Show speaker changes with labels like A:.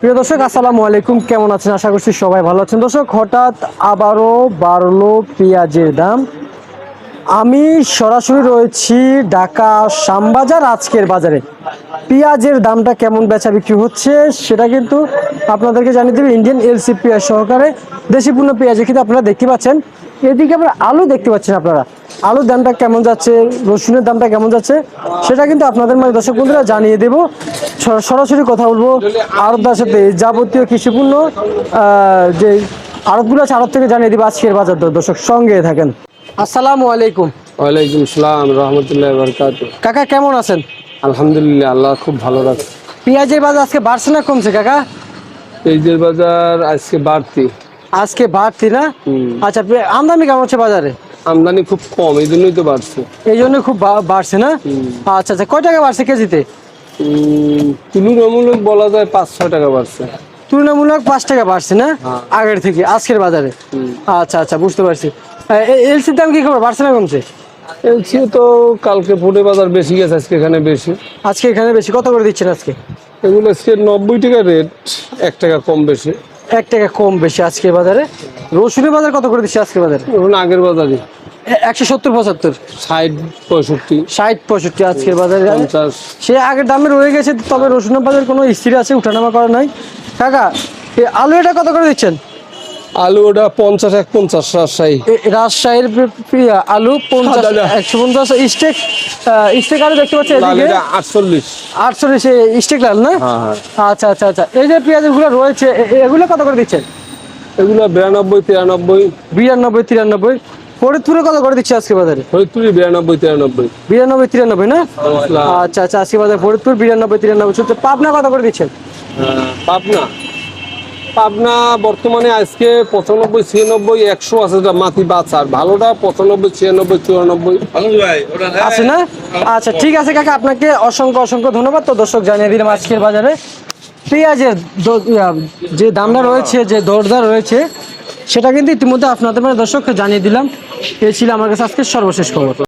A: প্রিয় দর্শক, আসসালামু আলাইকুম। কেমন আছেন? আশা করছি সবাই ভালো আছেন। দর্শক, হঠাৎ আবারও বাড়লো পেঁয়াজের দাম। আমি সরাসরি রয়েছি ঢাকা শ্যামবাজার আজকের বাজারে। পেঁয়াজের দামটা কেমন বেচা বিক্রি হচ্ছে সেটা কিন্তু আপনাদেরকে জানিয়ে দেবে। ইন্ডিয়ান এলসি পেঁয়াজ সহকারে দেশি পূর্ণ পেঁয়াজে কিন্তু আপনারা দেখতে পাচ্ছেন। এদিকে আপনারা আলু দেখতে পাচ্ছেন আপনারা। আলুর দামটা কেমন যাচ্ছে? রসুনের দামটা কেমন যাচ্ছে? সেটা কিন্তু আপনাদের মানে দর্শক বন্ধুরা জানিয়ে দেব। সরাসরি কথা বলব আড়তদার সাথে যাবতীয় কৃষিপূর্ণ যে আড়তগুলো আছে আড়ত থেকে জানিয়ে দেবো আজকের বাজার দর। দর্শক সঙ্গে থাকেন। আসসালামু আলাইকুম।
B: ওয়ালাইকুম সালাম রহমতুল্লাহ বরকাত
A: কাকা কেমন আছেন?
B: আলহামদুলিল্লাহ আল্লাহ খুব ভালো রাখছে
A: পেঁয়াজের বাজার আজকে বাড়ছে না কমছে কাকা?
B: পেঁয়াজের বাজার আজকে বাড়তি।
A: আজকে বাড়তি না? আচ্ছা আমদানি কেমন হচ্ছে বাজারে?
B: আমদানি খুব কম এই জন্যই তো বাড়ছে।
A: এই জন্য খুব বাড়ছে না? আচ্ছা আচ্ছা কয় টাকা বাড়ছে কেজিতে?
B: তুলনামূলক বলা যায় পাঁচ ছয় টাকা বাড়ছে।
A: তুলনামূলক পাঁচ টাকা বাড়ছে না?
B: হ্যাঁ।
A: আগের থেকে আজকের বাজারে? আচ্ছা আচ্ছা বুঝতে পারছি। এলসির দাম কি খবর বাড়ছে না কমছে?
B: এলসি তো কালকে পুরে বাজার বেশি গেছে আজকে এখানে বেশি।
A: আজকে এখানে বেশি। কত করে দিচ্ছেন আজকে?
B: এগুলো আজকে নব্বই টাকা রেট এক টাকা কম বেশি।
A: এক টাকা কম বেশি আজকের বাজারে। রসুনের বাজার কত করে দিচ্ছে আজকের বাজারে?
B: এখন আগের বাজারে
A: একশো সত্তর পঁচাত্তর।
B: ষাট পঁয়ষট্টি।
A: ষাট পঁয়ষট্টি আজকের বাজারে। সে আগের দামে রয়ে গেছে তবে রসুনের বাজার কোনো স্থির আছে উঠানামা করা নাই। কাকা এই আলু এটা কত করে দিচ্ছেন?
B: আলু ওটা পঞ্চাশ এক পঞ্চাশ রাজশাহী।
A: রাজশাহীর আলু পঞ্চাশ
B: দাদা।
A: একশো পঞ্চাশ। স্টেক স্টেক আলু দেখতে পাচ্ছি
B: আটচল্লিশ।
A: আটচল্লিশ স্টেক লাল না?
B: হ্যাঁ হ্যাঁ।
A: আচ্ছা আচ্ছা আচ্ছা। এই যে পেঁয়াজগুলো রয়েছে এগুলো কত করে দিচ্ছেন?
B: এগুলো বিরানব্বই তিরানব্বই।
A: বিরানব্বই তিরানব্বই। ফরিদপুরে কত করে দিচ্ছে আজকে বাজারে?
B: ফরিদপুরি বিরানব্বই তিরানব্বই।
A: বিরানব্বই তিরানব্বই না? আচ্ছা আচ্ছা আজকে বাজারে ফরিদপুর বিরানব্বই তিরানব্বই চলছে পাবনা কত করে দিচ্ছেন?
B: পাবনা। পাবনা বর্তমানে আজকে পঁচানব্বই ছিয়ানব্বই একশো আছে মাটি বাচ্চা ভালোটা পঁচানব্বই ছিয়ানব্বই চুরানব্বই।
A: আছে না? আচ্ছা ঠিক আছে কাকা আপনাকে অসংখ্য অসংখ্য ধন্যবাদ। তো দর্শক জানিয়ে দিলাম আজকের বাজারে। পেঁয়াজের যে দামটা রয়েছে যে দরদার রয়েছে সেটা কিন্তু ইতিমধ্যে আপনাদের মানে দর্শককে জানিয়ে দিলাম। এই ছিল আমার কাছে আজকে সর্বশেষ খবর।